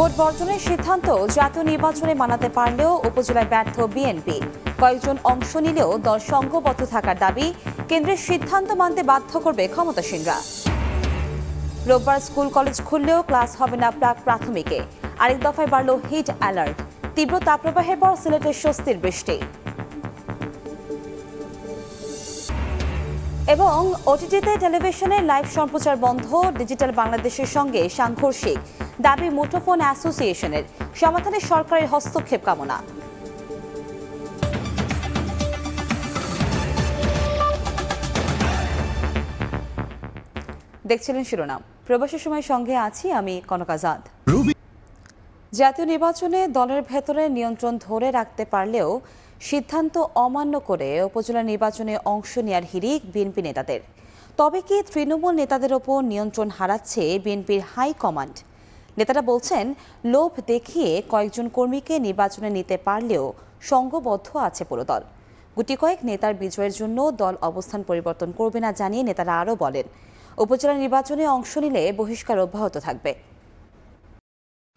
Vote বর্জনের সিদ্ধান্ত জাতীয় নির্বাচনে মানাতে পারলেও উপজেলায় ব্যর্থ বিএনপি। কয়েকজন অংশ নিলেও দল সংঘবদ্ধ থাকার দাবি কেন্দ্রের সিদ্ধান্ত মানতে বাধ্য করবে ক্ষমতাসীনরা। রোববার স্কুল কলেজ খুললেও ক্লাস হবে না প্রাক প্রাথমিকে। আরেক দফায় বাড়ল হিট অ্যালার্ট। তীব্র তাপপ্রবাহের পর সিলেটের স্বস্তির বৃষ্টি। এবং ওটিটিতে টেলিভিশনের লাইভ সম্প্রচার বন্ধ ডিজিটাল বাংলাদেশের সঙ্গে সাংঘর্ষিক। দাবি মুঠোফোন অ্যাসোসিয়েশনের সমাধানে সরকারের হস্তক্ষেপ কামনা। দেখছিলেন শিরোনাম। প্রবাসী সময় সঙ্গে আছি আমি কনক আজাদ। জাতীয় নির্বাচনে দলের ভেতরে নিয়ন্ত্রণ ধরে রাখতে পারলেও সিদ্ধান্ত অমান্য করে উপজেলা নির্বাচনে অংশ নেয়ার হিড়িক বিএনপি নেতাদের। তবে কি তৃণমূল নেতাদের ওপর নিয়ন্ত্রণ হারাচ্ছে বিএনপির হাই কমান্ড? নেতারা বলছেন, লোভ দেখিয়ে কয়েকজন কর্মীকে নির্বাচনে নিতে পারলেও সংঘবদ্ধ আছে পুরো দল গুটি কয়েক নেতার বিজয়ের জন্য দল অবস্থান পরিবর্তন করবে না জানিয়ে নেতারা আরও বলেন। উপজেলা নির্বাচনে অংশ নিলে বহিষ্কার অব্যাহত থাকবে।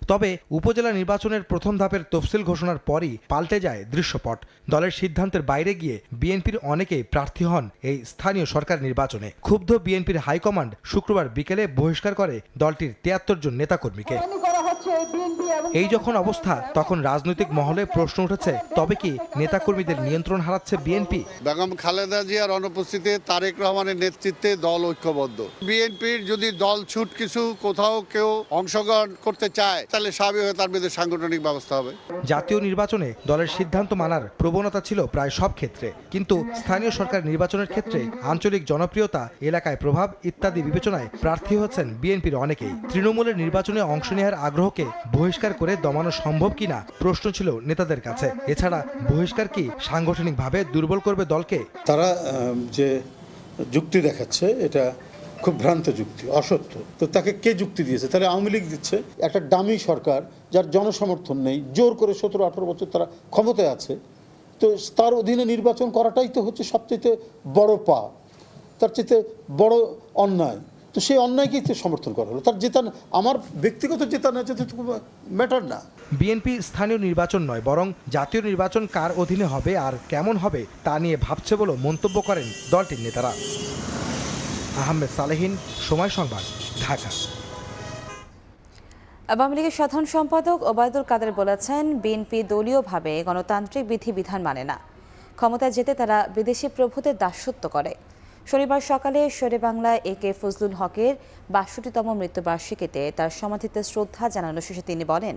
তবে উপজেলা নির্বাচনের প্রথম ধাপের তফসিল ঘোষণার পরই পাল্টে যায় দৃশ্যপট। দলের সিদ্ধান্তের বাইরে গিয়ে বিএনপির অনেকেই প্রার্থী হন এই স্থানীয় সরকার নির্বাচনে। ক্ষুব্ধ বিএনপির হাইকমান্ড শুক্রবার বিকেলে বহিষ্কার করে দলটির তিয়াত্তর জন নেতাকর্মীকে। এই যখন অবস্থা তখন রাজনৈতিক মহলে প্রশ্ন উঠেছে তবে কি নেতাকর্মীদের নিয়ন্ত্রণ হারাচ্ছে বিএনপি বেগম খালেদা জিয়ার অনুপস্থিতিতে তারেক রহমানের নেতৃত্বে দল ঐক্যবদ্ধ। বিএনপির যদি দল ছুট কিছু কোথাও কেউ অংশগ্রহণ করতে চায় তাহলে স্বাভাবিক তার বিরুদ্ধে সাংগঠনিক ব্যবস্থা হবে। জাতীয় নির্বাচনে দলের সিদ্ধান্ত মানার প্রবণতা ছিল প্রায় সব ক্ষেত্রে। কিন্তু স্থানীয় সরকার নির্বাচনের ক্ষেত্রে আঞ্চলিক জনপ্রিয়তা এলাকায় প্রভাব ইত্যাদি বিবেচনায় প্রার্থী হচ্ছেন বিএনপির অনেকেই। তৃণমূলের নির্বাচনে অংশ নেওয়ার আগ্রহকে বহিষ্কার করে দমানো সম্ভব কিনা প্রশ্ন ছিল নেতাদের কাছে। এছাড়া বহিষ্কার কি সাংগঠনিকভাবে দুর্বল করবে দলকে? তারা যে যুক্তি দেখাচ্ছে, এটা খুব ভ্রান্ত যুক্তি, অসত্য। তো তাকে কে যুক্তি দিয়েছে? তাহলে আওয়ামী লীগ দিচ্ছে। একটা দামি সরকার, যার জনসমর্থন নেই, জোর করে সতেরো আঠারো বছর তারা ক্ষমতায় আছে। তো তার অধীনে নির্বাচন করাটাই তো হচ্ছে সবচেয়ে বড় পা, তার চেয়ে বড় অন্যায়। তো সেই অন্যায়কেই তো সমর্থন করা হলো। তার জেতা আমার ব্যক্তিগত জেতা না যেতে ম্যাটার না। বিএনপি স্থানীয় নির্বাচন নয় বরং জাতীয় নির্বাচন কার অধীনে হবে আর কেমন হবে তা নিয়ে ভাবছে বলে মন্তব্য করেন দলটির নেতারা। আহমেদ সালেহিন সময় সংবাদ ঢাকা। আওয়ামী লীগের সাধারণ সম্পাদক ওবায়দুল কাদের বলেছেন বিএনপি দলীয়ভাবে গণতান্ত্রিক বিধিবিধান মানে না। ক্ষমতায় যেতে তারা বিদেশি প্রভুদের দাসত্ব করে। শনিবার সকালে শেরে বাংলায় এ কে ফজলুল হকের বাষট্টিতম মৃত্যুবার্ষিকীতে তার সমাধিতে শ্রদ্ধা জানানো শেষে তিনি বলেন,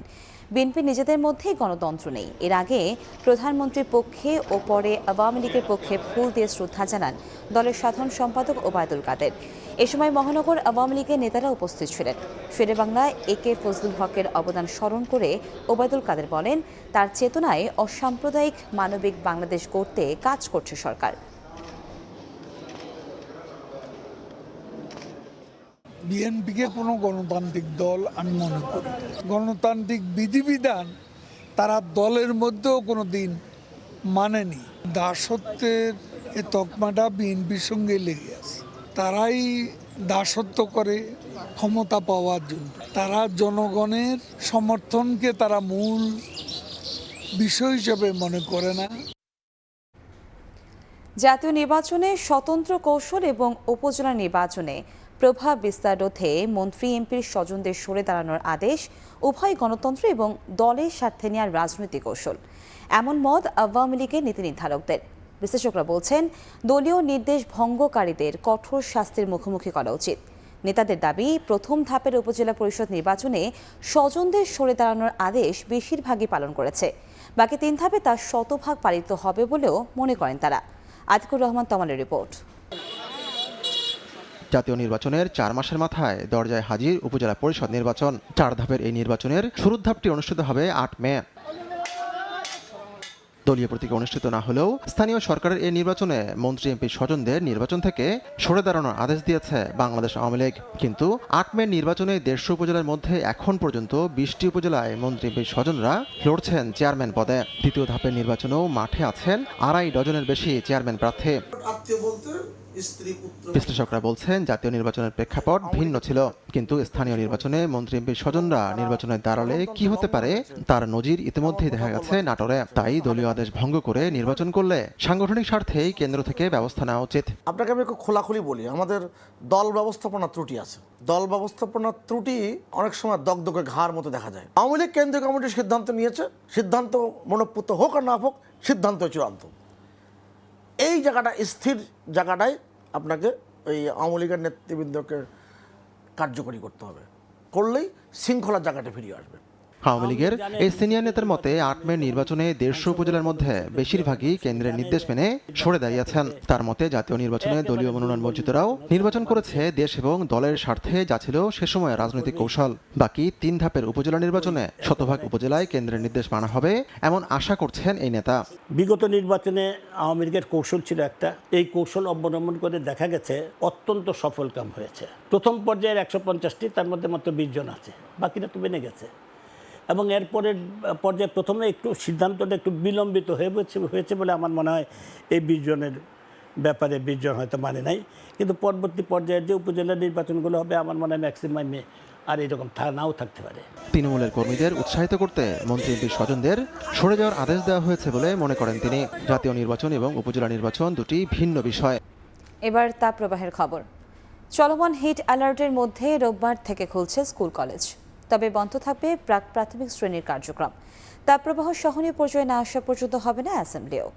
বিএনপি নিজেদের মধ্যেই গণতন্ত্র নেই। এর আগে প্রধানমন্ত্রীর পক্ষে ও পরে আওয়ামী লীগের পক্ষে ফুল দিয়ে শ্রদ্ধা জানান দলের সাধারণ সম্পাদক ওবায়দুল কাদের। এ সময় মহানগর আওয়ামী লীগের নেতারা উপস্থিত ছিলেন। শেরে বাংলায় এ কে ফজলুল হকের অবদান স্মরণ করে ওবায়দুল কাদের বলেন, তার চেতনায় অসাম্প্রদায়িক মানবিক বাংলাদেশ গড়তে কাজ করছে সরকার। বিএনপিকে কোনো গণতান্ত্রিক দল আমি মনে করি গণতান্ত্রিক বিধিবিধান তারা দলের মধ্যেও কোনো দিন মানেনি। দাসত্বের এ তকমাটা বিএনপির সঙ্গে লেগে আছে। তারাই দাসত্ব করে ক্ষমতা পাওয়ার জন্য। তারা জনগণের সমর্থনকে তারা মূল বিষয় হিসেবে মনে করে না। জাতীয় নির্বাচনে স্বতন্ত্র কৌশল এবং উপজেলা নির্বাচনে প্রভাব বিস্তার রোধে মন্ত্রী এমপির স্বজনদের সরে দাঁড়ানোর আদেশ, উভয় গণতন্ত্র এবং দলের স্বার্থে নেওয়ার রাজনৈতিক কৌশল। এমন মত আওয়ামী লীগের নীতি নির্ধারকদের। বিশ্লেষকরা বলছেন, দলীয় নির্দেশ ভঙ্গকারীদের কঠোর শাস্তির মুখোমুখি করা উচিত। নেতাদের দাবি, প্রথম ধাপের উপজেলা পরিষদ নির্বাচনে স্বজনদের সরে দাঁড়ানোর আদেশ বেশিরভাগই পালন করেছে। বাকি তিন ধাপে তা শতভাগ পালিত হবে বলেও মনে করেন তারা। আতিকুর রহমান, তমালের রিপোর্ট। জাতীয় নির্বাচনের চার মাসের মাথায় দরজায় হাজির উপজেলা পরিষদ নির্বাচন। চার ধাপের এই নির্বাচনের শুরুর ধাপটি অনুষ্ঠিত হবে আট মে। দলীয় প্রতীকে অনুষ্ঠিত না হলেও স্থানীয় সরকারের এই নির্বাচনে মন্ত্রী এমপি স্বজনদের নির্বাচন থেকে সরে দাঁড়ানোর আদেশ দিয়েছে বাংলাদেশ আওয়ামী লীগ। কিন্তু আট মে নির্বাচনে দেড়শো উপজেলার মধ্যে এখন পর্যন্ত বিশটি উপজেলায় মন্ত্রী এমপি স্বজনরা লড়ছেন চেয়ারম্যান পদে। দ্বিতীয় ধাপের নির্বাচনেও মাঠে আছেন আড়াই ডজনের বেশি চেয়ারম্যান প্রার্থী। বিশ্লেষকরা বলছেন জাতীয় নির্বাচনের প্রেক্ষাপট ভিন্ন ছিল কিন্তু স্থানীয় নির্বাচনে মন্ত্রী এমপির স্বজনরা নির্বাচনে দাঁড়ালে কি হতে পারে তার নজির ইতিমধ্যেই দেখা গেছে নাটোরে। তাই দলীয় আদেশ ভঙ্গ করে নির্বাচন করলে সাংগঠনিক স্বার্থেই কেন্দ্র থেকে ব্যবস্থা নেওয়া উচিত। আপনাকে আমি একটু খোলাখুলি বলি আমাদের দল ব্যবস্থাপনা ত্রুটি আছে। দল ব্যবস্থাপনার ত্রুটি অনেক সময় দগদগে ঘাড় মতো দেখা যায়। আওয়ামী লীগ কেন্দ্রীয় কমিটি সিদ্ধান্ত নিয়েছে সিদ্ধান্ত মনপ্রত হোক আর না হোক সিদ্ধান্ত চূড়ান্ত। এই জায়গাটা স্থির জায়গাটাই আপনাকে ওই আওয়ামী লীগের নেতৃবৃন্দকে কার্যকরী করতে হবে। করলেই শৃঙ্খলার জায়গাটা ফিরিয়ে আসবে। আওয়ামী লীগের এই সিনিয়র নেতার মতে আট মে নির্বাচনে দেড়শো উপজেলার মধ্যে বেশিরভাগই কেন্দ্রের নির্দেশ মেনে সরে দাঁড়িয়েছেন। তার মতে জাতীয় নির্বাচনে দলীয় মনোনয়ন বঞ্চিতরাও নির্বাচন করেছে দেশ এবং দলের স্বার্থে যা ছিল সে সময় রাজনৈতিক কৌশল। বাকি তিন ধাপের উপজেলা নির্বাচনে শতভাগ উপজেলায় কেন্দ্রের নির্দেশ মানা হবে এমন আশা করছেন এই নেতা। বিগত নির্বাচনে আওয়ামী লীগের কৌশল ছিল একটা। এই কৌশল অবলম্বন করে দেখা গেছে অত্যন্ত সফল কাম হয়েছে। প্রথম পর্যায়ের একশো পঞ্চাশটি, তার মধ্যে মাত্র বিশ জন আছে। বাকিটা তো বেনে গেছে। এবং এরপরের পর্যায়ে প্রথমে একটু সিদ্ধান্তটা একটু বিলম্বিত হয়ে হয়েছে হয়েছে বলে আমার মনে হয় এই বিশ জনের ব্যাপারে বিশ জন হয়তো মানে নাই। কিন্তু পরবর্তী পর্যায়ের যে উপজেলা নির্বাচনগুলো হবে আমার মনে হয় ম্যাক্সিমামে আর এরকম থা নাও থাকতে পারে। তৃণমূলের কর্মীদের উৎসাহিত করতে মন্ত্রী এমপির স্বজনদের সরে যাওয়ার আদেশ দেওয়া হয়েছে বলে মনে করেন তিনি। জাতীয় নির্বাচন এবং উপজেলা নির্বাচন দুটি ভিন্ন বিষয়। এবার তাপপ্রবাহের খবর। চলমান হিট অ্যালার্টের মধ্যে রোববার থেকে খুলছে স্কুল কলেজ। তবে বন্ধ থাকবে প্রাক প্রাথমিক শ্রেণির কার্যক্রম। তাপপ্রবাহ সহনীয় পর্যায়ে না আসা পর্যন্ত হবে না অ্যাসেম্বলিও।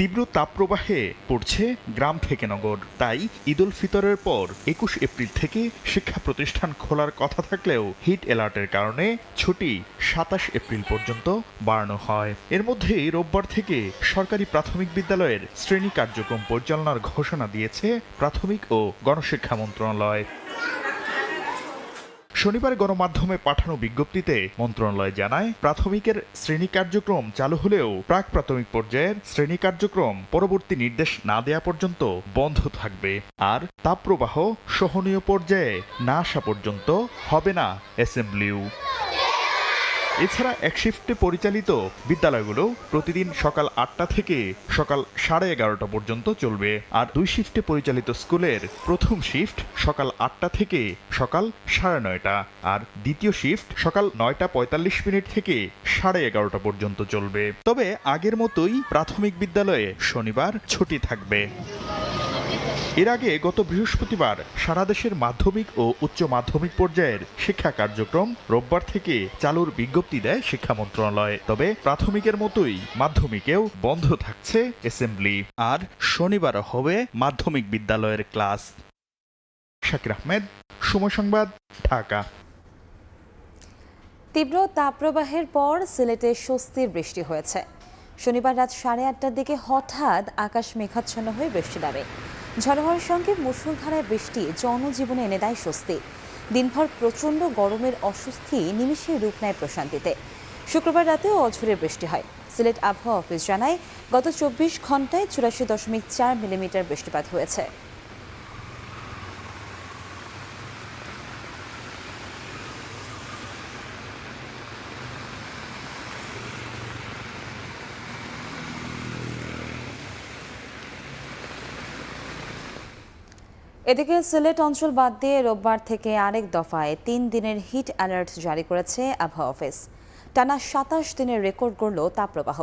তীব্র তাপপ্রবাহে পড়ছে গ্রাম থেকে নগর। তাই ঈদুল ফিতরের পর একুশ এপ্রিল থেকে শিক্ষা প্রতিষ্ঠান খোলার কথা থাকলেও হিট অ্যালার্টের কারণে ছুটি সাতাশ এপ্রিল পর্যন্ত বাড়ানো হয়। এর মধ্যেই রোববার থেকে সরকারি প্রাথমিক বিদ্যালয়ের শ্রেণি কার্যক্রম পরিচালনার ঘোষণা দিয়েছে প্রাথমিক ও গণশিক্ষা মন্ত্রণালয়। শনিবার গণমাধ্যমে পাঠানো বিজ্ঞপ্তিতে মন্ত্রণালয় জানায়, প্রাথমিকের শ্রেণি কার্যক্রম চালু হলেও প্রাক প্রাথমিক পর্যায়ের শ্রেণি কার্যক্রম পরবর্তী নির্দেশ না দেয়া পর্যন্ত বন্ধ থাকবে। আর তাপপ্রবাহ সহনীয় পর্যায়ে না আসা পর্যন্ত হবে না অ্যাসেম্বলিও এছাড়া এক শিফটে পরিচালিত বিদ্যালয়গুলো প্রতিদিন সকাল আটটা থেকে সকাল সাড়ে এগারোটা পর্যন্ত চলবে। আর দুই শিফটে পরিচালিত স্কুলের প্রথম শিফট সকাল আটটা থেকে সকাল সাড়ে নয়টা। আর দ্বিতীয় শিফট সকাল নয়টা পঁয়তাল্লিশ মিনিট থেকে সাড়ে এগারোটা পর্যন্ত চলবে। তবে আগের মতোই প্রাথমিক বিদ্যালয়ে শনিবার ছুটি থাকবে। এর আগে গত বৃহস্পতিবার সারা দেশের মাধ্যমিক ও উচ্চ মাধ্যমিক পর্যায়ের শিক্ষা কার্যক্রম রোববার থেকে চালুর বিজ্ঞপ্তি দেয় শিক্ষা মন্ত্রণালয়। তবে প্রাথমিকের মতোই মাধ্যমিকেও বন্ধ থাকছে অ্যাসেম্বলি। আর শনিবারও হবে মাধ্যমিক বিদ্যালয়ের ক্লাস। শাকির আহমেদ, সময় সংবাদ, ঢাকা। তীব্র তাপপ্রবাহের পর সিলেটে স্বস্তির বৃষ্টি হয়েছে। শনিবার রাত সাড়ে আটটার দিকে হঠাৎ আকাশ মেঘাচ্ছন্ন হয়ে বৃষ্টি নামে। ঝড় সঙ্গে মুসুলধারায় বৃষ্টি, জনজীবনে এনে দেয় স্বস্তি। দিনভর প্রচণ্ড গরমের অস্বস্তি নিমিষে রূপ নেয় প্রশান্তিতে। শুক্রবার রাতেও অঝরে বৃষ্টি হয়। সিলেট আবহাওয়া অফিস জানায়, গত চব্বিশ ঘন্টায় চুরাশি দশমিক চার মিলিমিটার বৃষ্টিপাত হয়েছে। এদিকে সিলেট অঞ্চল বাদ দিয়ে রোববার থেকে আরেক দফায় তিন দিনের হিট অ্যালার্ট জারি করেছে আবহাওয়া অফিস। টানা সাতাশ দিনের রেকর্ড গড়ল তাপপ্রবাহ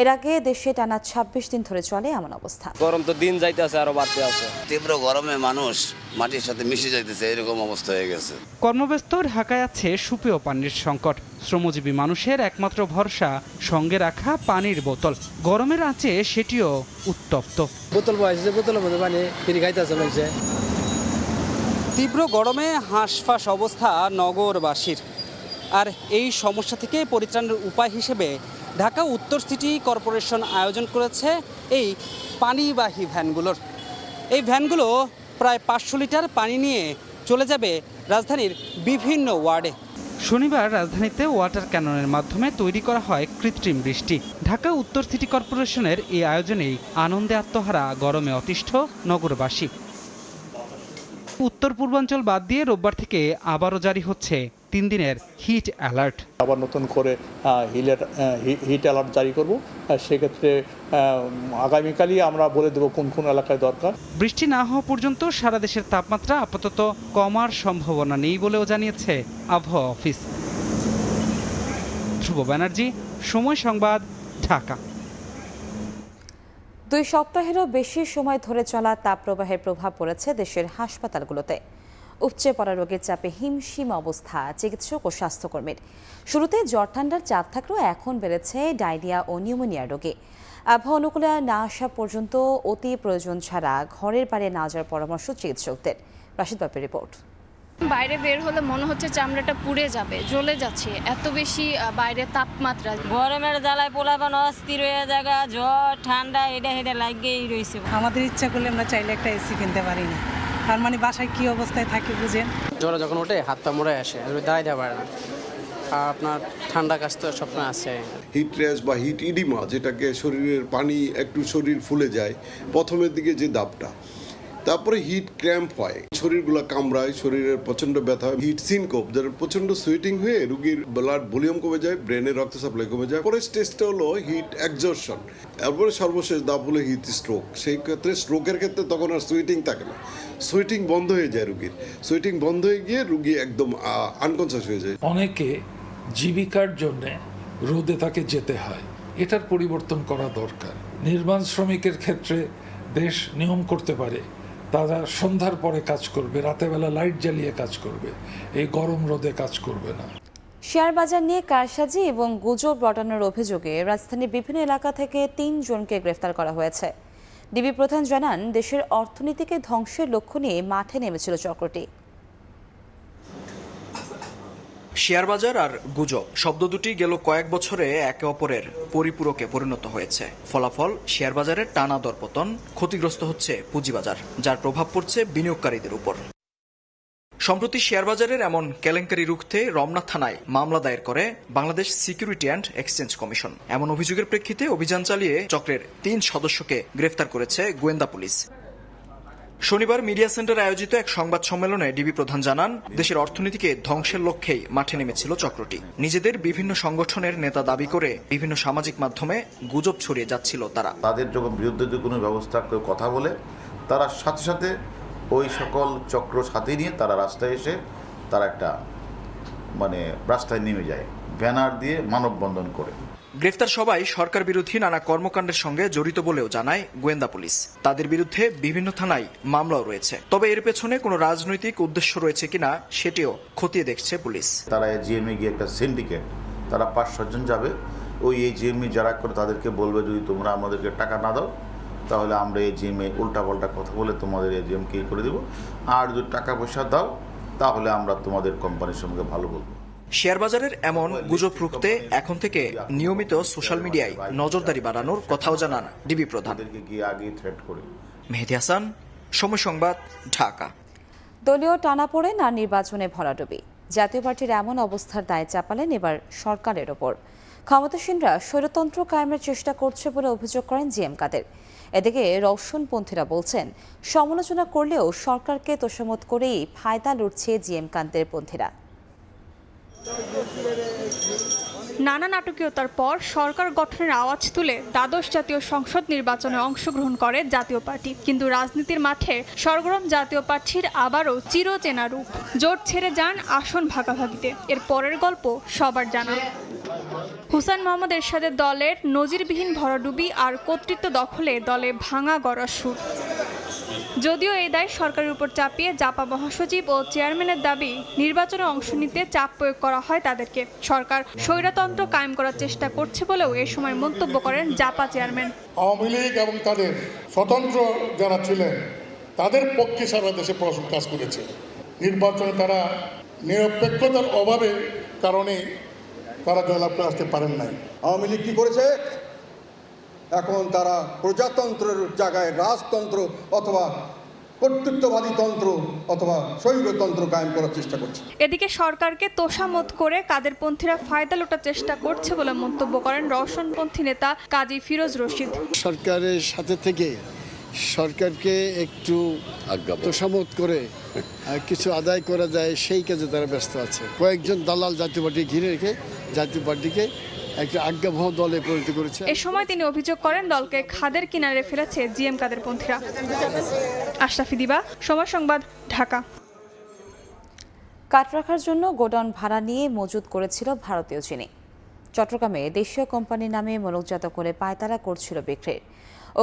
এর আগে দেশে টানা ছাব্বিশ দিন ধরে চলে এমন অবস্থা। গরম তো দিন যাইতে আছে আরও বাড়তে আছে। তীব্র গরমে মানুষ মাটির সাথে মিশে যাইতেছে এরকম অবস্থা হয়ে গেছে। কর্মব্যস্ত ঢাকায় আছে সুপেয় পানির সংকট। শ্রমজীবী মানুষের একমাত্র ভরসা সঙ্গে রাখা পানির বোতল। গরমের আঁচে সেটিও উত্তপ্ত। বোতল বয়সে বোতলের মধ্যে পানি ফিরে খাইতেছে মানুষে। তীব্র গরমে হাঁসফাঁস অবস্থা নগরবাসীর। আর এই সমস্যা থেকে পরিত্রাণের উপায় হিসেবে ঢাকা উত্তর সিটি কর্পোরেশন আয়োজন করেছে এই পানিবাহী ভ্যানগুলোর। এই ভ্যানগুলো প্রায় পাঁচশো লিটার পানি নিয়ে চলে যাবে রাজধানীর বিভিন্ন ওয়ার্ডে। শনিবার রাজধানীতে ওয়াটার ক্যাননের মাধ্যমে তৈরি করা হয় কৃত্রিম বৃষ্টি। ঢাকা উত্তর সিটি কর্পোরেশনের এই আয়োজনেই আনন্দে আত্মহারা, গরমে অতিষ্ঠ নগরবাসী। উত্তর পূর্বাঞ্চল বাদ দিয়ে রোববার থেকে আবারও জারি হচ্ছে তিন দিনের হিট অ্যালার্ট আবার নতুন করে হিলের হিট অ্যালার্ট জারি করব। সেক্ষেত্রে আগামীকালই আমরা বলে দেবো কোন কোন এলাকায় দরকার। বৃষ্টি না হওয়া পর্যন্ত সারা দেশের তাপমাত্রা আপাতত কমার সম্ভাবনা নেই বলেও জানিয়েছে আবহাওয়া অফিস। ধ্রুব ব্যানার্জি সময় সংবাদ ঢাকা। দুই সপ্তাহেরও বেশি সময় ধরে চলা তাপপ্রবাহের প্রভাব পড়েছে দেশের হাসপাতালগুলোতে। উপচে পড়া রোগের চাপে হিমশিম অবস্থা চিকিৎসক ও স্বাস্থ্যকর্মীর। শুরুতে জ্বর ঠান্ডার চাপ থাকলেও এখন বেড়েছে ডায়রিয়া ও নিউমোনিয়া রোগে। আবহাওয়া অনুকূলে না আসা পর্যন্ত অতি প্রয়োজন ছাড়া ঘরের বাইরে না যাওয়ার পরামর্শ চিকিৎসকদের। রাশিদ বাপের রিপোর্ট। বাইরে বের হলে মনে হচ্ছে চামড়াটা পুড়ে যাবে জ্বলে যাচ্ছে। এত বেশি বাইরে তাপমাত্রা। গরমের জ্বালায় পোলাপান অস্থির হয়ে জায়গা জ্বর ঠান্ডা এটা হেঁটে লাগিয়েই রয়েছে আমাদের ইচ্ছা করলে আমরা চাইলে একটা এসি কিনতে পারি না। আর মানে বাসায় কি অবস্থায় থাকে বুঝেন? জ্বরে যখন ওঠে হাত পা মোড়ে আসে আর দাঁড়াই দেওয়া পারে না। আর আপনার ঠান্ডা কাজ তো সবসময় আছে। হিট র্যাশ বা হিট ইডিমা যেটাকে শরীরের পানি একটু শরীর ফুলে যায় প্রথমের দিকে যে দাবটা তারপরে হিট ক্র্যাম্প হয়। শরীরগুলো কামড়ায়, শরীরের প্রচণ্ড ব্যথা হয়। হিট সিনকোপ যার প্রচণ্ড সুইটিং হয়ে রুগীর ব্লাড ভলিউম কমে যায় ব্রেনের রক্ত সাপ্লাই কমে যায়। পরের স্টেজটা হলো হিট একজর্শন তারপরে সর্বশেষ দাব হলো হিট স্ট্রোক সেই ক্ষেত্রে স্ট্রোকের ক্ষেত্রে তখন আর সুইটিং থাকে না। সুইটিং বন্ধ হয়ে যায় রুগীর। সুইটিং বন্ধ হয়ে গিয়ে রুগী একদম আনকনসিয়াস হয়ে যায়। অনেকে জীবিকার জন্যে রোদে তাকে যেতে হয়। এটার পরিবর্তন করা দরকার। নির্মাণ শ্রমিকের ক্ষেত্রে দেশ নিয়ম করতে পারে। তারা সন্ধ্যার পরে কাজ করবে, রাতেবেলা লাইট জ্বালিয়ে কাজ করবে, এই গরম রোদে কাজ করবে না। শেয়ার বাজার নিয়ে কারসাজি এবং গুজব রটানোর অভিযোগে রাজধানীর বিভিন্ন এলাকা থেকে তিন জনকে গ্রেফতার করা হয়েছে। ডিবি প্রধান জানান, দেশের অর্থনীতিকে ধ্বংসের লক্ষ্য নিয়ে মাঠে নেমেছিল চক্রটি। শেয়ার বাজার আর গুজব শব্দ দুটি গেল কয়েক বছরে একে অপরের পরিপূরকে পরিণত হয়েছে। ফলাফল শেয়ার বাজারের টানা দরপতন ক্ষতিগ্রস্ত হচ্ছে পুঁজিবাজার, যার প্রভাব পড়ছে বিনিয়োগকারীদের উপর। সম্প্রতি শেয়ার বাজারের এমন কেলেঙ্কারি রুখতে রমনা থানায় মামলা দায়ের করে Bangladesh security and exchange commission. এমন অভিযোগের প্রেক্ষিতে অভিযান চালিয়ে চক্রের তিন সদস্যকে গ্রেফতার করেছে গোয়েন্দা পুলিশ। শনিবার মিডিয়া সেন্টারে আয়োজিত এক সংবাদ সম্মেলনে ডিবি প্রধান জানান, দেশের অর্থনীতিকে ধ্বংসের লক্ষ্যেই মাঠে নেমেছিল চক্রটি। নিজেদের বিভিন্ন সংগঠনের নেতা দাবি করে বিভিন্ন সামাজিক মাধ্যমে গুজব ছড়িয়ে যাচ্ছিল তারা। তাদের যখন বিরুদ্ধে যদি কোনো ব্যবস্থা কেউ কথা বলে, তারা সাথে সাথে ওই সকল চক্র সাথে নিয়ে তারা রাস্তায় এসে তারা একটা মানে রাস্তায় নেমে যায়, ব্যানার দিয়ে মানববন্ধন করে। গ্রেফতার সবাই সরকার বিরোধী নানা কর্মকাণ্ডের সঙ্গে জড়িত বলেও জানায় গোয়েন্দা পুলিশ। তাদের বিরুদ্ধে বিভিন্ন থানায় মামলাও রয়েছে। তবে এর পেছনে কোনো রাজনৈতিক উদ্দেশ্য রয়েছে কিনা সেটিও খতিয়ে দেখছে পুলিশ। তারা এজিএমে গিয়ে একটা সিন্ডিকেট তারা পাঁচ সাতজন যাবে। ওই এজিএমে যারা করে তাদেরকে বলবে, যদি তোমরা আমাদেরকে টাকা না দাও, তাহলে আমরা এই এজিএমে উল্টাপাল্টা কথা বলে তোমাদের এই এজিএমকে করে দেবো। আর যদি টাকা পয়সা দাও, তাহলে আমরা তোমাদের কোম্পানির সঙ্গে ভালো বলব। শেয়ার বাজারের এমন গুজব রুখতে এখন থেকে নিয়মিত সোশ্যাল মিডিয়ায় নজরদারি বাড়ানোর কথাও জানান ডিবি প্রধান। তাদেরকে গিয়ে আগে থ্রেট মেহেদি হাসান সময় সংবাদ ঢাকা। দলীয় টানাপোড়েন আর নির্বাচনে ভরাডুবি জাতীয় পার্টির এমন অবস্থার দায় চাপালেন এবার সরকারের ওপর। ক্ষমতাসীনরা স্বৈরতন্ত্র কায়েমের চেষ্টা করছে বলে অভিযোগ করেন জিএম কাদের। এদিকে রওশনপন্থীরা বলছেন সমালোচনা করলেও সরকারকে তোষামত করেই ফায়দা লুটছে জিএম কান্তের পন্থীরা। Görüşürüz. নানা নাটকীয়তার পর সরকার গঠনের আওয়াজ তুলে দ্বাদশ জাতীয় সংসদ নির্বাচনে অংশগ্রহণ করে জাতীয় পার্টি। কিন্তু রাজনীতির মাঠে সরগরম জাতীয় পার্টির আবারও চিরচেনা রূপ। জোট ছেড়ে যান আসন ভাগাভাগিতে। এর পরের গল্প সবার জানা। হুসাইন মোহাম্মদ এরশাদের দলের নজিরবিহীন ভরাডুবি আর কর্তৃত্ব দখলে দলে ভাঙা গড়া সুর। যদিও এই দায় সরকারের উপর চাপিয়ে জাপা মহাসচিব ও চেয়ারম্যানের দাবি, নির্বাচনে অংশ নিতে চাপ প্রয়োগ করা হয় তাদেরকে। সরকার স্বৈরতন্ত্র কায়েম করার চেষ্টা করছে বলেও এ সময় মন্তব্য করেন জাপা চেয়ারম্যান। আওয়ামী লীগ এবং তাদের স্বতন্ত্র যারা ছিলেন তাদের পক্ষে সারা দেশে প্রশাসন কাজ করেছে। নির্বাচনে তারা নিরপেক্ষতার অভাবে কারণে তারা জয়লাভ করে আসতে পারেন নাই। আওয়ামী লীগ কি করেছে? এখন তারা প্রজাতন্ত্রের জায়গায় রাজতন্ত্র অথবা কর্তৃত্ববাদী তন্ত্র অথবা স্বৈরতন্ত্র কায়েম করার চেষ্টা করছে। এদিকে সরকারকে তোষামত করে কাদেরপন্থীরা ফায়দা লোটার চেষ্টা করছে বলে মন্তব্য করেন রওশনপন্থী নেতা কাজী ফিরোজ রশিদ। সরকারের সাথে থেকে সরকারকে একটু তোষামত করে কিছু আদায় করা যায় সেই কাজে তারা ব্যস্ত আছে। কয়েকজন দালাল জাতীয় পার্টি ঘিরে রেখে জাতীয় পার্টিকে একটা আজ্ঞাবহ দলে পরিণত করেছে। এ সময় তিনি অভিযোগ করেন দলকে খাদের কিনারে ফেলেছে জিএম কাদেরপন্থীরা। আশরাফি দিবা সময় সংবাদ ঢাকা। কাঠ রাখার জন্য গোডাউন ভাড়া নিয়ে মজুত করেছিল ভারতীয় চিনি। চট্টগ্রামে দেশীয় কোম্পানির নামে মোলকজাত করে পায়তারা করছিল বিক্রির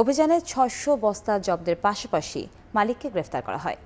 অভিযানে ছশো বস্তা জব্দের পাশাপাশি মালিককে গ্রেফতার করা হয়।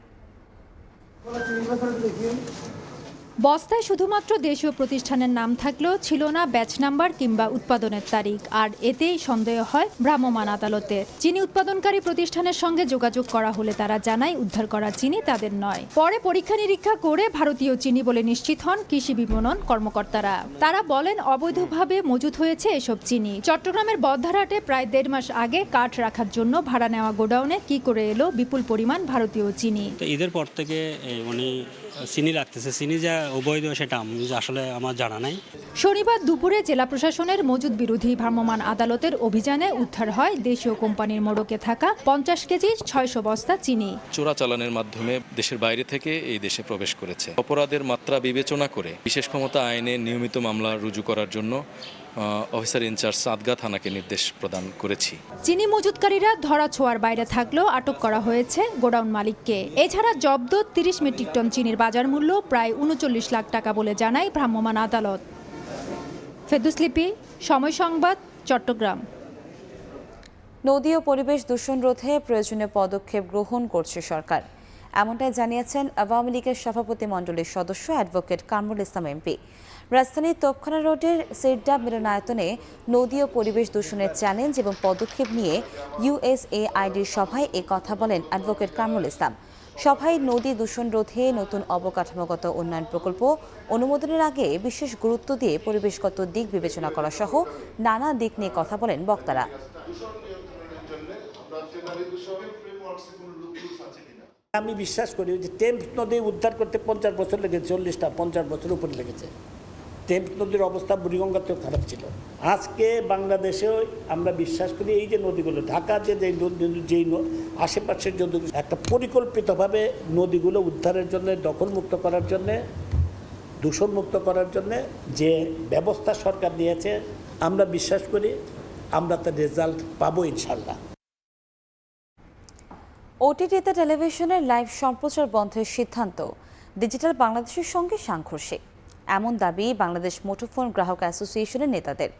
বস্তায় শুধুমাত্র দেশীয় প্রতিষ্ঠানের নাম থাকলেও ছিল না ব্যাচ নাম্বার কিংবা উৎপাদনের তারিখ। আর এতেই সন্দেহ হয় ভ্রাম্যমাণ আদালতের। চিনি উৎপাদনকারী প্রতিষ্ঠানের সঙ্গে যোগাযোগ করা হলে তারা জানায়, উদ্ধার করা চিনি তাদের নয়। পরে পরীক্ষা নিরীক্ষা করে ভারতীয় চিনি বলে নিশ্চিত হন কৃষি বিপণন কর্মকর্তারা। তারা বলেন, অবৈধভাবে মজুত হয়েছে এসব চিনি। চট্টগ্রামের বদ্ধারহাটে প্রায় দেড় মাস আগে কাঠ রাখার জন্য ভাড়া নেওয়া গোডাউনে কি করে এলো বিপুল পরিমাণ ভারতীয় চিনি। ঈদের পর থেকে উনি চিনি রাখতেছে। চিনি যা অবৈধ সেটা আমি আসলে আমার জানা নাই। শনিবার দুপুরে জেলা প্রশাসনের মজুদ বিরোধী ভ্রাম্যমাণ আদালতের অভিযানে উদ্ধার হয় দেশীয় কোম্পানির মোড়কে থাকা পঞ্চাশ কেজি ছয়শো বস্তা চিনি। চোরাচালানের মাধ্যমে দেশের বাইরে থেকে এই দেশে প্রবেশ করেছে। অপরাধের মাত্রা বিবেচনা করে বিশেষ ক্ষমতা আইনে নিয়মিত মামলা রুজু করার জন্য অফিসার ইনচার্জ সাদগা থানাকে নির্দেশ প্রদান করেছি। চিনি মজুতকারীরা ধরা ছোঁয়ার বাইরে থাকলেও আটক করা হয়েছে গোডাউন মালিককে। এছাড়া জব্দ তিরিশ মেট্রিক টন চিনির বাজার মূল্য প্রায় উনচল্লিশ লাখ টাকা বলে জানায় ভ্রাম্যমাণ আদালত। ফেদুসলিপি সময় সংবাদ চট্টগ্রাম। নদী ও পরিবেশ দূষণ রোধে প্রয়োজনীয় পদক্ষেপ গ্রহণ করছে সরকার। এমনটাই জানিয়েছেন আওয়ামী লীগের সভাপতি মণ্ডলীর সদস্য অ্যাডভোকেট কামরুল ইসলাম এমপি। রাজধানীর তোপখানা রোডের সিরডা মিলনায়তনে নদী ও পরিবেশ দূষণের চ্যালেঞ্জ এবং পদক্ষেপ নিয়ে ইউএসএআইডির সভায় এ কথা বলেন অ্যাডভোকেট কামরুল ইসলাম। সভায় নদী দূষণ রোধে নতুন অবকাঠামোগত উন্নয়ন প্রকল্প, অনুমোদনের আগে বিশেষ গুরুত্ব দিয়ে পরিবেশগত দিক বিবেচনা করা সহ নানা দিক নিয়ে কথা বলেন বক্তারা। আমি বিশ্বাস করি যে টেম্প নদী উদ্ধার করতে পঞ্চাশ বছর লেগেছে, চল্লিশটা পঞ্চাশ বছর উপরে লেগেছে। টেম্প নদীর অবস্থা বুড়িগঙ্গাতেও খারাপ ছিল। আজকে বাংলাদেশেও আমরা বিশ্বাস করি এই যে নদীগুলো, ঢাকা যে যেই আশেপাশের যদি একটা পরিকল্পিতভাবে নদীগুলো উদ্ধারের জন্য, দখলমুক্ত করার জন্যে, দূষণমুক্ত করার জন্য যে ব্যবস্থা সরকার নিয়েছে আমরা বিশ্বাস করি আমরা তার রেজাল্ট পাবো ইনশাল্লাহ ওটিটিতে টেলিভিশনের লাইভ সম্প্রচার বন্ধের সিদ্ধান্ত, ডিজিটাল বাংলাদেশের সঙ্গে সাংঘর্ষিক। এমন দাবি বাংলাদেশ মুঠোফোন গ্রাহক অ্যাসোসিয়েশনের নেতাদের।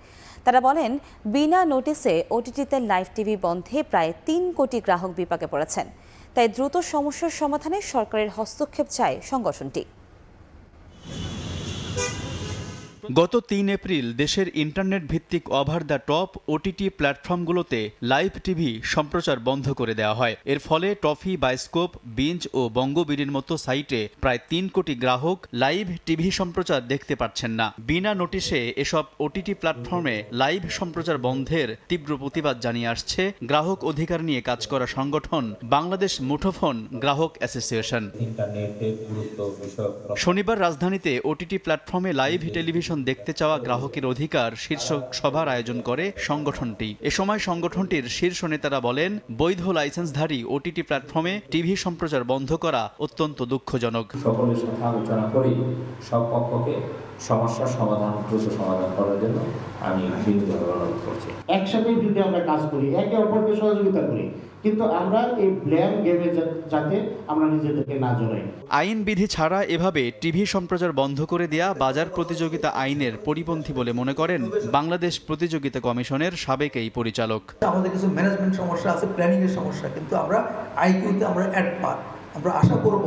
তারা বলেন, বিনা নোটিসে ওটিটিতে লাইভ টিভি বন্ধে প্রায় তিন কোটি গ্রাহক বিপাকে পড়েছেন। তাই দ্রুত সমস্যার সমাধানে সরকারের হস্তক্ষেপ চায় সংগঠনটি। গত তিন এপ্রিল দেশের ইন্টারনেট ভিত্তিক ওভার দ্য টপ ওটিটি প্ল্যাটফর্মগুলোতে লাইভ টিভি সম্প্রচার বন্ধ করে দেওয়া হয়। এর ফলে টফি বায়োস্কোপ বিঞ্জ ও বঙ্গবীরের মতো সাইটে প্রায় তিন কোটি গ্রাহক লাইভ টিভি সম্প্রচার দেখতে পাচ্ছেন না। বিনা নোটিশে এসব ওটিটি প্ল্যাটফর্মে লাইভ সম্প্রচার বন্ধের তীব্র প্রতিবাদ জানিয়ে আসছে গ্রাহক অধিকার নিয়ে কাজ করা সংগঠন বাংলাদেশ মুঠোফোন গ্রাহক অ্যাসোসিয়েশন। শনিবার রাজধানীতে ওটিটি প্ল্যাটফর্মে লাইভ টেলিভিশন দেখতে চাওয়া গ্রাহকের অধিকার শীর্ষক সভার আয়োজন করে সংগঠনটি। এ সময় সংগঠনটির শীর্ষ নেতারা বলেন বৈধ লাইসেন্সধারী ওটিটি প্ল্যাটফর্মে টিভি সম্প্রচার বন্ধ করা অত্যন্ত দুঃখজনক। সকলের সাথে আলোচনা করি সব পক্ষকে সমস্যার সমাধান দ্রুত সমাধান করার জন্য আমি বিনীতভাবে অনুরোধ করছি। একসাথে যদি আমরা কাজ করি একে অপরকে সহযোগিতা করি কিন্তু আমরা এই ব্ল্যাম গেমে যাতে আমরা নিজেদেরকে না জড়াই। আইন বিধি ছাড়া এভাবে টিভি সম্প্রচার বন্ধ করে দেয়া বাজার প্রতিযোগিতা আইনের পরিপন্থী বলে মনে করেন বাংলাদেশ প্রতিযোগিতা কমিশনের সাবেক এই পরিচালক। আমাদের কিছু ম্যানেজমেন্ট সমস্যা আছে প্ল্যানিং এর সমস্যা কিন্তু আমরা আইকিউতে আমরা অ্যাড পার আমরা আশা করব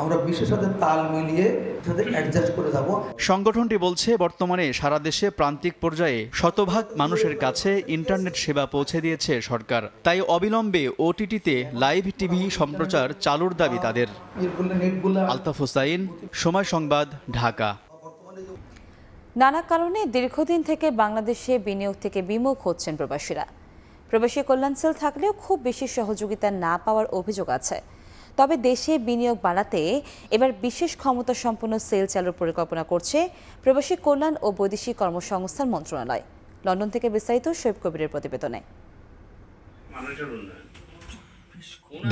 আমরা বিশ্বের সাথে তাল মিলিয়ে সাথে অ্যাডজাস্ট করে যাব। সংগঠনটি বলছে বর্তমানে সারা দেশে প্রান্তিক পর্যায়ে শতভাগ মানুষের কাছে ইন্টারনেট সেবা পৌঁছে দিয়েছে সরকার। তাই অবিলম্বে ওটিটিতে লাইভ টিভি সম্প্রচার চালুর দাবি তাদের। আলতাফ হোসাইন সময় সংবাদ ঢাকা। নানা কারণে দীর্ঘদিন থেকে বাংলাদেশে বিনিয়োগ থেকে বিমুখ হচ্ছেন প্রবাসীরা। প্রবাসী কল্যাণ সেল থাকলেও খুব বেশি সহযোগিতা না পাওয়ার অভিযোগ আছে। তবে দেশে বিনিয়োগ বাড়াতে এবার বিশেষ ক্ষমতা সম্পন্ন সেল চালুর পরিকল্পনা করছে প্রবাসী কল্যাণ ও বৈদেশিক কর্মসংস্থান মন্ত্রণালয়। লন্ডন থেকে বিস্তারিত শৈব কবিরের প্রতিবেদনে।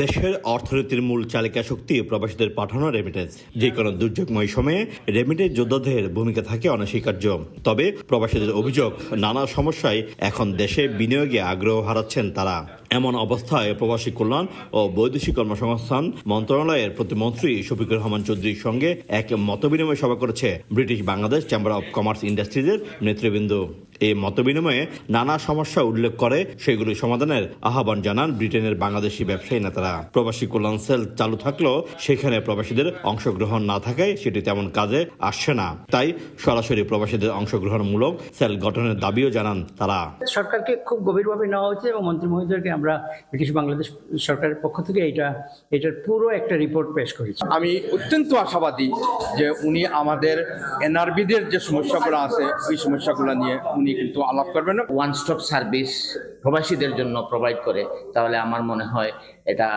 দেশের অর্থনীতির মূল চালিকা শক্তি প্রবাসীদের পাঠানো রেমিটেন্স যে কোনো দুর্যোগময় সময়ে রেমিটেন্স যোদ্ধাদের ভূমিকা থাকে অনস্বীকার্য। তবে প্রবাসীদের অভিযোগ, নানা সমস্যায় এখন দেশে বিনিয়োগে আগ্রহ হারাচ্ছেন তারা। এমন অবস্থায় প্রবাসী কল্যাণ ও বৈদেশিক কর্মসংস্থান মন্ত্রণালয়ের প্রতিমন্ত্রী শফিকুর রহমান চৌধুরীর সঙ্গে এক মতবিনিময় সভা করেছে British Bangladesh Chamber of Commerce ইন্ডাস্ট্রিজের নেতৃবৃন্দ। এই মতবিনিময়ে নানা সমস্যা উল্লেখ করে। সেগুলি সমাধানের আহ্বান জানান ব্রিটেনের বাংলাদেশি ব্যবসায়ী নেতারা। প্রবাসী কল্যাণ সেল চালু থাকলেও সেখানে প্রবাসীদের অংশগ্রহণ না থাকায় সেটি তেমন কাজে আসছে না। তাই সরাসরি প্রবাসীদের অংশগ্রহণমূলক সেল গঠনের দাবিও জানান তারা। সরকারকে খুব গভীরভাবে নেওয়া হচ্ছে এবং মন্ত্রী মহোদয়কে আমরা ব্রিটিশ বাংলাদেশ সরকারের পক্ষ থেকে এটা এটার পুরো একটা রিপোর্ট পেশ করেছি। আমি অত্যন্ত আশাবাদী যে উনি আমাদের এনআরবিদের যে সমস্যাগুলো আছে ওই সমস্যাগুলো নিয়ে উনি কিন্তু আলাপ করবেন। ওয়ান স্টপ সার্ভিস প্রবাসীদের জন্য প্রোভাইড করে, তাহলে আমার মনে হয় এটা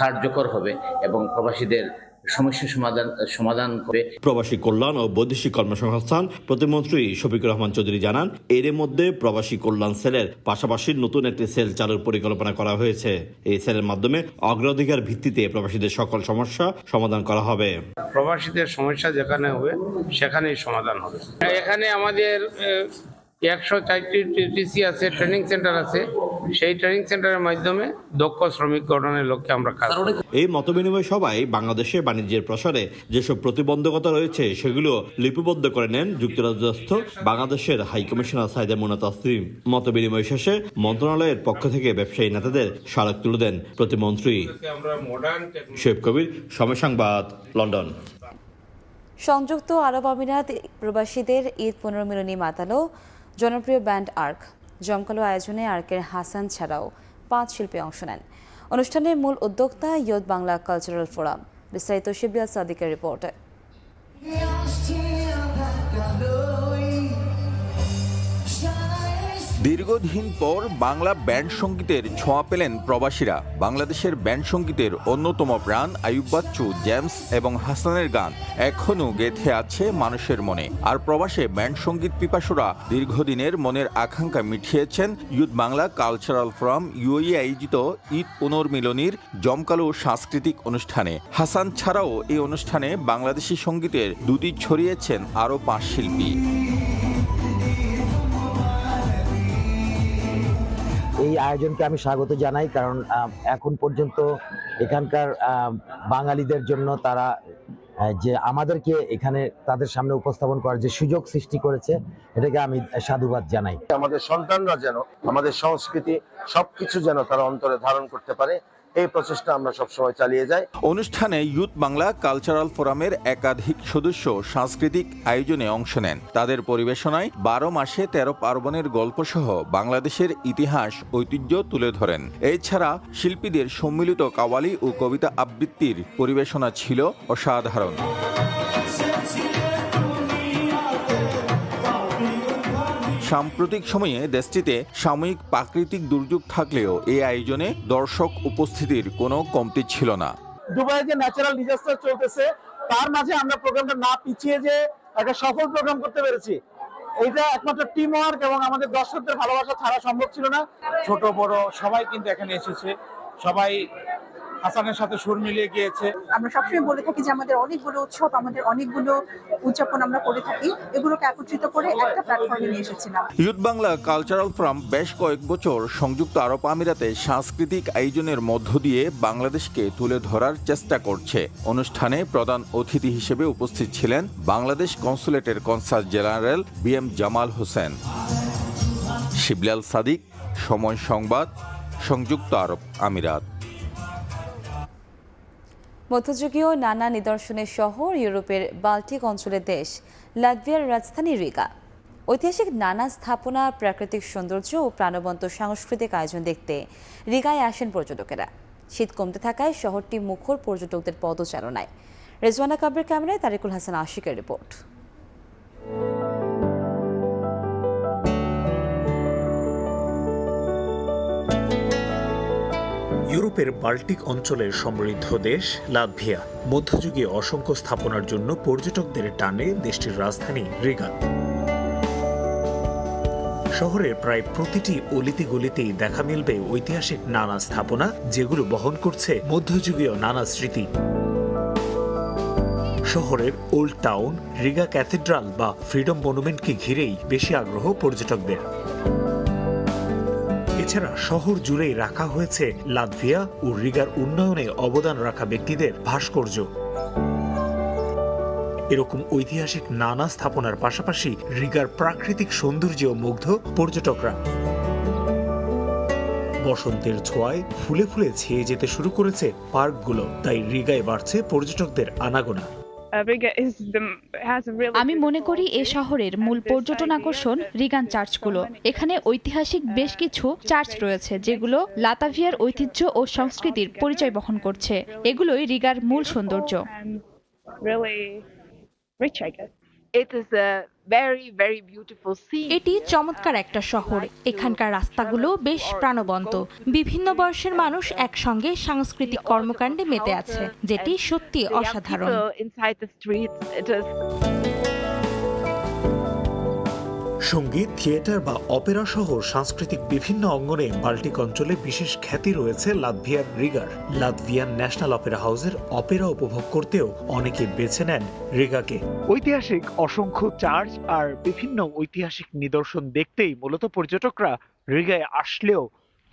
কার্যকর হবে এবং প্রবাসীদের সমস্যা সমাধান সমাধান করে প্রবাসী কল্যাণ ও বৈদেশিক কর্মসংস্থান প্রতিমন্ত্রী শফিকুর রহমান চৌধুরী জানান এর মধ্যে প্রবাসী কল্যাণ সেলের পাশাপাশি নতুন একটি সেল চালুর পরিকল্পনা করা হয়েছে। এই সেলের মাধ্যমে অগ্রাধিকার ভিত্তিতে প্রবাসীদের সকল সমস্যা সমাধান করা হবে। প্রবাসীদের সমস্যা যেখানে হবে সেখানেই সমাধান হবে। এখানে আমাদের একশো চারটি টিসি আছে ট্রেনিং সেন্টার আছে। সেই ট্রেনিং সেন্টারের মাধ্যমে দক্ষ শ্রমিক গঠনের লক্ষ্যে আমরা কাজ করি এই মতবিনিময় সভায় বাংলাদেশে বাণিজ্যের প্রসারে যেসব প্রতিবন্ধকতা রয়েছে সেগুলো লিপিবদ্ধ করে নেন যুক্তরাজ্যস্থ বাংলাদেশের হাই কমিশনার সাইদা মুনা তাসলিম। মতবিনিময় শেষে মন্ত্রণালয়ের পক্ষ থেকে ব্যবসায়ী নেতাদের স্মারক তুলে দেন প্রতিমন্ত্রী। শেখ কবির সময় সংবাদ লন্ডন। সংযুক্ত আরব আমিরাত প্রবাসীদের ঈদ পুনর্মিলনী মাতালো। জনপ্রিয় ব্যান্ড আর্ক, জমকালো আয়োজনে আর্কের হাসান ছাড়াও পাঁচ শিল্পী অংশ নেন। অনুষ্ঠানের মূল উদ্যোক্তা ইয়ত বাংলা কালচারাল ফোরাম বিস্তারিত শিবিয়া সাদিকের রিপোর্টে। দীর্ঘদিন পর বাংলা ব্যান্ড সঙ্গীতের ছোঁয়া পেলেন প্রবাসীরা। বাংলাদেশের ব্যান্ড সঙ্গীতের অন্যতম প্রাণ আয়ুব বাচ্চু, জেমস এবং হাসানের গান এখনও গেথে আছে মানুষের মনে। আর প্রবাসে ব্যান্ড সংগীত পিপাসুরা দীর্ঘদিনের মনের আকাঙ্ক্ষা মিটিয়েছেন ইউথ বাংলা কালচারাল ফোরাম ইউই আয়োজিত ঈদ পুনর্মিলনীর জমকালো সাংস্কৃতিক অনুষ্ঠানে। হাসান ছাড়াও এই অনুষ্ঠানে বাংলাদেশি সঙ্গীতের দুটি ছড়িয়েছেন আরও পাঁচ শিল্পী। এই আয়োজনকে আমি স্বাগত জানাই, কারণ এখন পর্যন্ত এখানকার বাঙালিদের জন্য তারা যে আমাদেরকে এখানে তাদের সামনে উপস্থাপন করার যে সুযোগ সৃষ্টি করেছে, এটাকে আমি সাধুবাদ জানাই। আমাদের সন্তানরা যেন, আমাদের সংস্কৃতি সবকিছু যেন তারা অন্তরে ধারণ করতে পারে এই প্রচেষ্টা আমরা সবসময় চালিয়ে যাই। অনুষ্ঠানে ইউথ বাংলা কালচারাল ফোরামের একাধিক সদস্য সাংস্কৃতিক আয়োজনে অংশ নেন। তাদের পরিবেশনায় বারো মাসে তেরো পার্বণের গল্পসহ বাংলাদেশের ইতিহাস, ঐতিহ্য তুলে ধরেন। এছাড়া শিল্পীদের সম্মিলিত কাওয়ালি ও কবিতা আবৃত্তির পরিবেশনা ছিল অসাধারণ। সাম্প্রতিক সময়ে দেশটিতে সাময়িক প্রাকৃতিক দুর্যোগ থাকলেও এই আয়োজনে দর্শক উপস্থিতির কোনো কমতি ছিল না। দুবাইয়ে যে ন্যাচারাল ডিজাস্টার চলতেছে, তার মাঝে আমরা প্রোগ্রামটা না পিছিয়ে যে একটা সফল প্রোগ্রাম করতে পেরেছি এটা একমাত্র টিম ওয়ার্ক এবং আমাদের দর্শকদের ভালোবাসা ছাড়া সম্ভব ছিল না। ছোট, বড়, সবাই কিন্তু এখানে এসেছে। সবাই হাসানের সাথে সুর মিলিয়ে গিয়েছে। আমরা সবসময় বলে থাকি যে আমাদের অনেকগুলো উৎসব আমাদের অনেকগুলো উদযাপন আমরা করে থাকি। এগুলোকে একত্রিত করে একটা প্ল্যাটফর্মে নিয়ে এসেছিলাম। ইউথ বাংলা কালচারাল ফ্রাম বেশ কয়েক বছর সংযুক্ত আরব আমিরাতে সাংস্কৃতিক আয়োজনের মধ্য দিয়ে বাংলাদেশকে তুলে ধরার চেষ্টা করছে। অনুষ্ঠানে প্রধান অতিথি হিসেবে উপস্থিত ছিলেন Bangladesh কনসুলেটের consul general B M Jamal Hossain. Shiblal Sadik Somoy Sangbad সংযুক্ত আরব আমিরাত। মধ্যযুগীয় নানা নিদর্শনের শহর ইউরোপের বাল্টিক অঞ্চলের দেশ লাটভিয়ার রাজধানী রিগা। ঐতিহাসিক নানা স্থাপনা, প্রাকৃতিক সৌন্দর্য ও প্রাণবন্ত সাংস্কৃতিক আয়োজন দেখতে রিগায় আসেন পর্যটকেরা। শীত কমতে থাকায় শহরটি মুখর পর্যটকদের পদচারণায়। রেজওয়ানা কাবের ক্যামেরায় তারিকুল হাসান আশিকের রিপোর্ট। ইউরোপের বাল্টিক অঞ্চলের সমৃদ্ধ দেশ লাতভিয়া মধ্যযুগে অসংখ্য স্থাপনার জন্য পর্যটকদের টানে দেশটির রাজধানী রিগা। শহরের প্রায় প্রতিটি অলিতে গলিতেই দেখা মিলবে ঐতিহাসিক নানা স্থাপনা, যেগুলো বহন করছে মধ্যযুগীয় নানা স্মৃতি। শহরের ওল্ড টাউন, রিগা ক্যাথেড্রাল বা ফ্রিডম মনুমেন্টকে ঘিরেই বেশি আগ্রহ পর্যটকদের। এছাড়া শহর জুড়েই রাখা হয়েছে লাতভিয়া ও রিগার উন্নয়নে অবদান রাখা ব্যক্তিদের ভাস্কর্য। এরকম ঐতিহাসিক নানা স্থাপনার পাশাপাশি রিগার প্রাকৃতিক সৌন্দর্য মুগ্ধ পর্যটকরা। বসন্তের ছোঁয়ায় ফুলে ফুলে ছেয়ে যেতে শুরু করেছে পার্কগুলো, তাই রিগায় বাড়ছে পর্যটকদের আনাগোনা। আমি মনে করি এ শহরের মূল পর্যটন আকর্ষণ রিগান চার্চগুলো এখানে ঐতিহাসিক বেশ কিছু চার্চ রয়েছে যেগুলো লাতাভিয়ার ঐতিহ্য ও সংস্কৃতির পরিচয় বহন করছে। এগুলোই রিগার মূল সৌন্দর্য। এটি চমৎকার একটা শহর। এখানকার রাস্তাগুলো বেশ প্রাণবন্ত। বিভিন্ন বয়সের মানুষ একসঙ্গে সাংস্কৃতিক কর্মকাণ্ডে মেতে আছে যেটি সত্যি অসাধারণ। সংগীত, থিয়েটার বা অপেরা সহ সাংস্কৃতিক বিভিন্ন অঙ্গনে বাল্টিক অঞ্চলে বিশেষ খ্যাতি রয়েছে লাতভিয়ার রিগার। লাতভিয়ান ন্যাশনাল অপেরা হাউসের অপেরা উপভোগ করতেও অনেকে বেছে নেন রিগাকে। ঐতিহাসিক অসংখ্য চার্চ আর বিভিন্ন ঐতিহাসিক নিদর্শন দেখতেই মূলত পর্যটকরা রিগায় আসলেও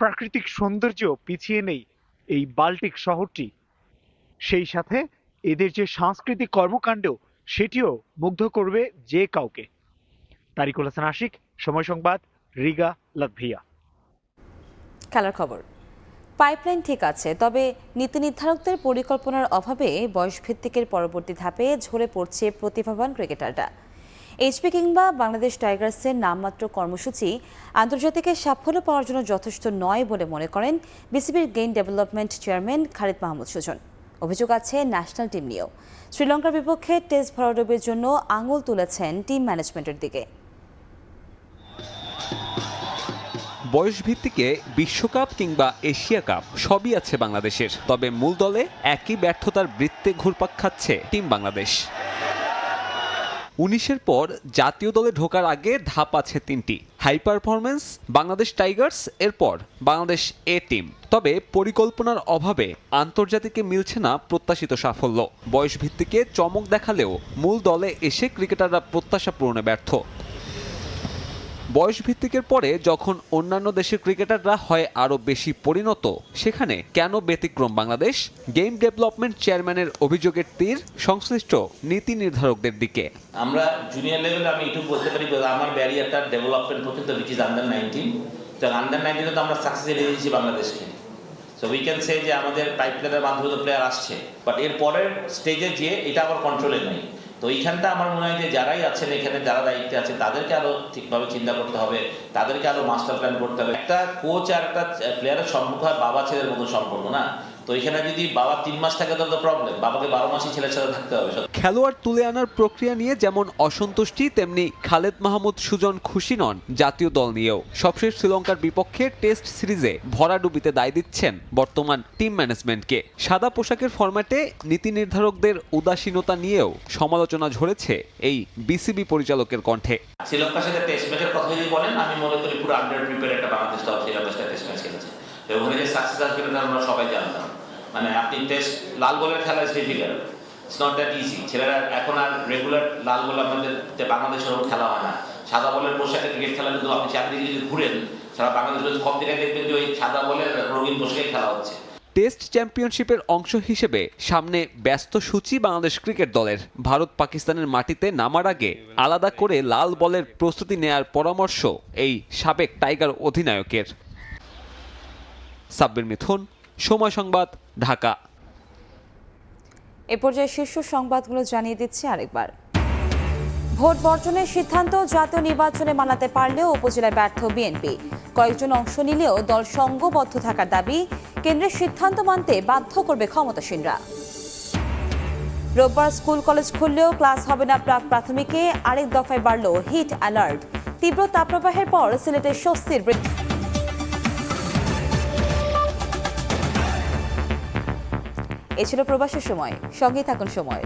প্রাকৃতিক সৌন্দর্য পিছিয়ে নেই এই বাল্টিক শহরটি। সেই সাথে এদের যে সাংস্কৃতিক কর্মকাণ্ড সেটিও মুগ্ধ করবে যে কাউকে। তারিকুল হাসান আশিক, সময় সংবাদ, রিগা লাতভিয়া। খেলার খবর। পাইপলাইন ঠিক আছে, তবে নীতি নির্ধারকদের পরিকল্পনার অভাবে বয়সভিত্তিকের পরবর্তী ধাপে ঝরে পড়ছে প্রতিভাবান ক্রিকেটাররা। এইচপি কিংবা বাংলাদেশ টাইগার্সের নামমাত্র কর্মসূচি আন্তর্জাতিকের সাফল্য পাওয়ার জন্য যথেষ্ট নয় বলে মনে করেন বিসিবির game development chairman Khaled Mahmud Sujon. অভিযোগ আছে ন্যাশনাল টিম নিয়েও। শ্রীলঙ্কার বিপক্ষে টেস্ট ভরাডুবির জন্য আঙুল তুলেছেন টিম ম্যানেজমেন্টের দিকে। বয়স ভিত্তিকে বিশ্বকাপ কিংবা এশিয়া কাপ সবই আছে বাংলাদেশের। তবে মূল দলে একই ব্যর্থতার বৃত্তে ঘুরপাক খাচ্ছে টিম বাংলাদেশ। উনিশের পর জাতীয় দলে ঢোকার আগে ধাপ আছে তিনটি। হাই পারফরমেন্স বাংলাদেশ টাইগার্স, এরপর বাংলাদেশ এ টিম। তবে পরিকল্পনার অভাবে আন্তর্জাতিকে মিলছে না প্রত্যাশিত সাফল্য। বয়স ভিত্তিকে চমক দেখালেও মূল দলে এসে ক্রিকেটাররা প্রত্যাশা পূরণে ব্যর্থ। বয়স ভিত্তিকের পরে যখন অন্যান্য দেশের ক্রিকেটাররা হয় আরও বেশি পরিণত, সেখানে কেন ব্যতিক্রম বাংলাদেশ? গেম ডেভেলপমেন্ট চেয়ারম্যানের অভিযোগের তীর সংশ্লিষ্ট নীতি নির্ধারকদের দিকে। আমরা জুনিয়র লেভেলে আমি একটু বলতে পারি আমার ব্যারিয়ারটা ডেভেলপমেন্ট পর্যন্ত উইচ ইজ আন্ডার নাইনটিন তো আন্ডার নাইনটিনে তো আমরা সাকসেস এনে দিয়েছি বাংলাদেশকে। সো উই ক্যান সে যে আমাদের পাইপ প্লেয়ারের মাধ্যমে তো প্লেয়ার আসছে। বাট এর পরের স্টেজে গিয়ে এটা আবার কন্ট্রোলে নেই। তো এইখানটা আমার মনে হয় যে যারাই আছেন এখানে, যারা দায়িত্বে আছে তাদেরকে আরও ঠিকভাবে চিন্তা করতে হবে, তাদেরকে আরও মাস্টার প্ল্যান করতে হবে। একটা কোচ আর একটা প্লেয়ারের সম্পর্ক হয় বাবা ছেলের মতো সম্পর্ক, না? তো এখানে যদি বাবা তিন মাস থাকে তাহলে তো প্রবলেম বাবাকে বারো মাসই ছেলের সাথে থাকতে হবে খেলোয়াড় তুলে আনার প্রক্রিয়া নিয়ে যেমন অসন্তুষ্টি তেমনি খালেদ মাহমুদ সুজন খুশি নন জাতীয় দল নিয়েও। সবশেষ শ্রীলঙ্কার বিপক্ষে টেস্ট সিরিজে ভরাডুবিতে দায় দিচ্ছেন বর্তমান টিম ম্যানেজমেন্টকে। সাদা পোশাকের ফরম্যাটে নীতি নির্ধারকদের উদাসীনতা নিয়েও সমালোচনা ঝরেছে এই বিসিবি পরিচালকের কণ্ঠে। শ্রীলঙ্কার সাথে টেস্ট ম্যাচের কথা যদি বলেন আমি মনে করি পুরো আন্ডার প্রিপেয়ার একটা বাংলাদেশ দল শ্রীলঙ্কার সাথে টেস্ট ম্যাচ খেলেছে। ওখানে যে সাকসেস আসবে আমরা সবাই জানতাম। মানে আপনি টেস্ট লাল বলের খেলা is difficult it's not that easy ছেলেরা এখন আর রেগুলার লাল বল আমাদের বাংলাদেশের খেলা হয় না। সাদা বলের পোশাকে ক্রিকেট খেলা কিন্তু আপনি চারদিকে যদি ঘুরেন, সারা বাংলাদেশের সব জায়গায় দেখবেন যে ওই সাদা বলের রঙিন পোশাকে খেলা হচ্ছে। টেস্ট চ্যাম্পিয়নশিপের অংশ হিসেবে সামনে ব্যস্ত সূচি বাংলাদেশ ক্রিকেট দলের। ভারত পাকিস্তানের মাটিতে নামার আগে আলাদা করে লাল বলের প্রস্তুতি নেয়ার পরামর্শ এই সাবেক টাইগার অধিনায়কের। সাব্বির মিথুন সময় সংবাদ, ঢাকা। এ পর্যায়ে শীর্ষ সংবাদগুলো জানিয়ে দিচ্ছি আরেকবার। ভোট বর্জনের সিদ্ধান্ত জাতীয় নির্বাচনে মানাতে পারলেও উপজেলায় ব্যর্থ বিএনপি। কয়েকজন অংশ নিলেও দল সংঘবদ্ধ থাকার দাবি, কেন্দ্রের সিদ্ধান্ত মানতে বাধ্য করবে ক্ষমতাসীনরা। রোববার স্কুল কলেজ খুললেও ক্লাস হবে না প্রাক প্রাথমিকে, আরেক দফায় বাড়ল হিট অ্যালার্ট। তীব্র তাপপ্রবাহের পর সিলেটের স্বস্তির বৃদ্ধি। এ ছিল প্রবাসের সময়। সঙ্গেই থাকুন সময়।